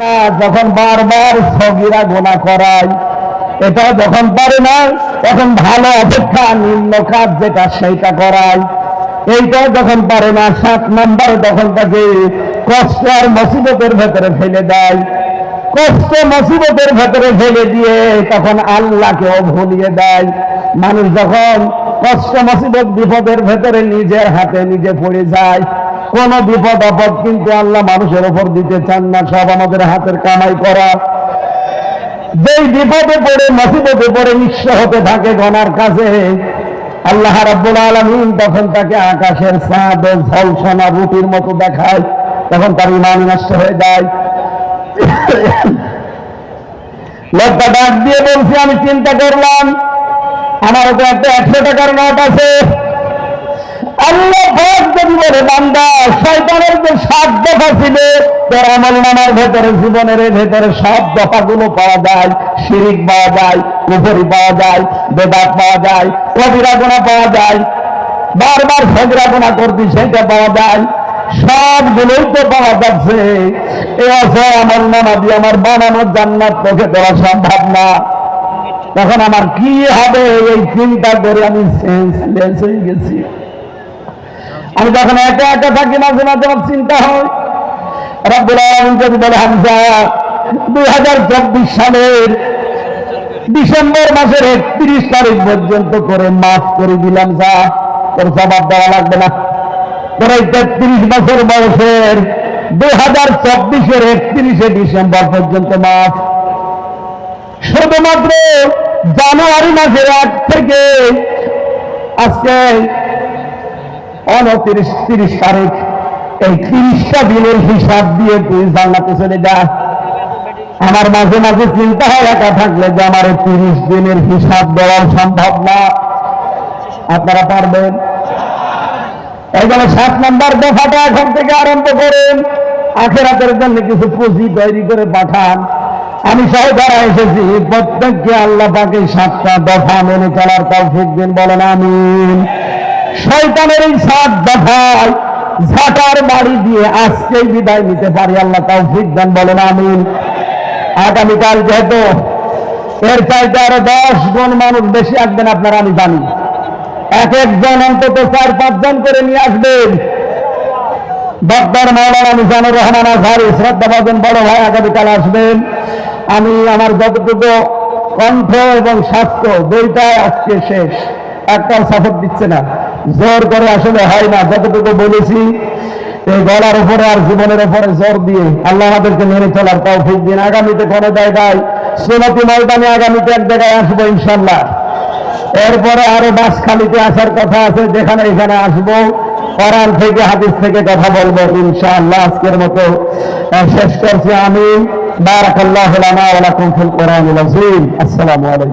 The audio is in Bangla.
না, যখন বারবার সগিরা গোনা করায়, এটা যখন পারে না, তখন ভালো অপেক্ষা, নিম্ন কাজ যেটা সেইটা করায়। এইটা যখন পারে না, সাত নাম্বার তখন তাকে কষ্ট আর মুসিবতের ভেতরে ফেলে দেয়। কষ্ট, মসিবতের ভেতরে ফেলে দিয়ে তখন আল্লাহকেও ভুলিয়ে দেয়। মানুষ যখন কষ্ট মুসিবত বিপদের ভেতরে নিজের হাতে নিজে পড়ে যায়। কোন বিপদ আপদ কিন্তু আল্লাহ মানুষের ওপর দিতে চান না, সব আমাদের হাতের কামাই করা। যেই বিপদে পড়ে মুসিবতে পড়ে, নিঃস্ব হতে থাকে গনার কাছে আল্লাহ রাব্বুল আলামিন তখন তাকে আকাশের ও ঝলসনা রুটির মতো দেখায়। তখন তার ইমান নষ্ট হয়ে যায়। লোকটা ডাক দিয়ে বলছি, আমি চিন্তা করলাম আমার তো একটা একশো টাকার নোট আছে। আল্লাহ যে সাত দফা ছিল, তোর আমল নামার ভেতরে, জীবনের ভেতরে সব দফাগুলো পাওয়া যায়। শিরিক পাওয়া যায়, কুফরি পাওয়া যায়, বেদাত পাওয়া যায়, কবিরা গোনা পাওয়া যায়, বারবার সগরা গোনা করবি, সেটা পাওয়া যায়। সবগুলোই তো পাওয়া যাচ্ছে। এ আছে আমল নামা আমার বানানোর জান্নাত তোকে দেওয়া সম্ভব না। তখন আমার কি হবে? এই চিন্তা করে আমি সেন্সলেস হয়ে গেছি। আমি যখন একা একা থাকি, মাঝে মাঝে আমার চিন্তা হয়। দিলাম লাগবে না। তেত্রিশ দুই হাজার চব্বিশের একত্রিশে ডিসেম্বর পর্যন্ত মাফ। শুধুমাত্র জানুয়ারি মাসের এক থেকে আজকে অনতিরিশ তিরিশ তারিখ, এই তিরিশটা দিনের হিসাব দিয়ে তুই জান্নাতে চলে যা। আমার মাঝে মাঝে চিন্তা হয়, একা থাকলে যে আমার তিরিশ দিনের হিসাব দেওয়া সম্ভব না। আপনারা পারবেন? এই জন্য সাত নম্বর দফাটা এখন থেকে আরম্ভ করেন। আখেরাতের জন্য কিছু পুঁজি তৈরি করে পাঠান। আমি সহ যারা এসেছি। প্রত্যেককে আল্লাহ পাকে সাতটা দফা মেনে চলার তৌফিক দিন, বলেন আমিন। শয়তানের এই সাত দফায় ঝাঁটার বাড়ি দিয়ে আজকেই বিদায় নিতে পারি, আল্লাহ তৌফিক দেন, বলেন আমিন। আগামীকাল যেহেতু এর চাইতে আরও দশ গুণ মানুষ বেশি আসবেন আপনারা, আমি জানি। এক একজন অন্তত চার পাঁচজন করে নিয়ে আসবেন। ডক্টর মৌলানা মিজানুর রহমান আজহারি শ্রদ্ধাভাজন বড় ভাই, আগামীকাল আসবেন। আমি আমার যতটুকু কণ্ঠ এবং স্বাস্থ্য, দুইটাই আজকে শেষ। একটাও সাপোর্ট দিচ্ছে না। জোর করে আসলে হয় না, যতটুকু বলেছি, এই গলার উপরে আর জীবনের উপরে জোর দিয়ে আল্লাহ আমাদেরকে মেনে চলার তৌফিক দিন। আগামীতে কোনো জায়গায় সোনাতি ময়দানে আগামীতে এক জায়গায় আসব ইনশাল্লাহ এরপরে আরও বাসখালিতে আসার কথা আছে, যেখানে এখানে আসব। কোরআন থেকে, হাদিস থেকে কথা বলব ইনশাআল্লাহ আজকের মতো। শেষ করছি আমি। بارك الله لنا ولكم في القرآن العظيم. السلام عليكم.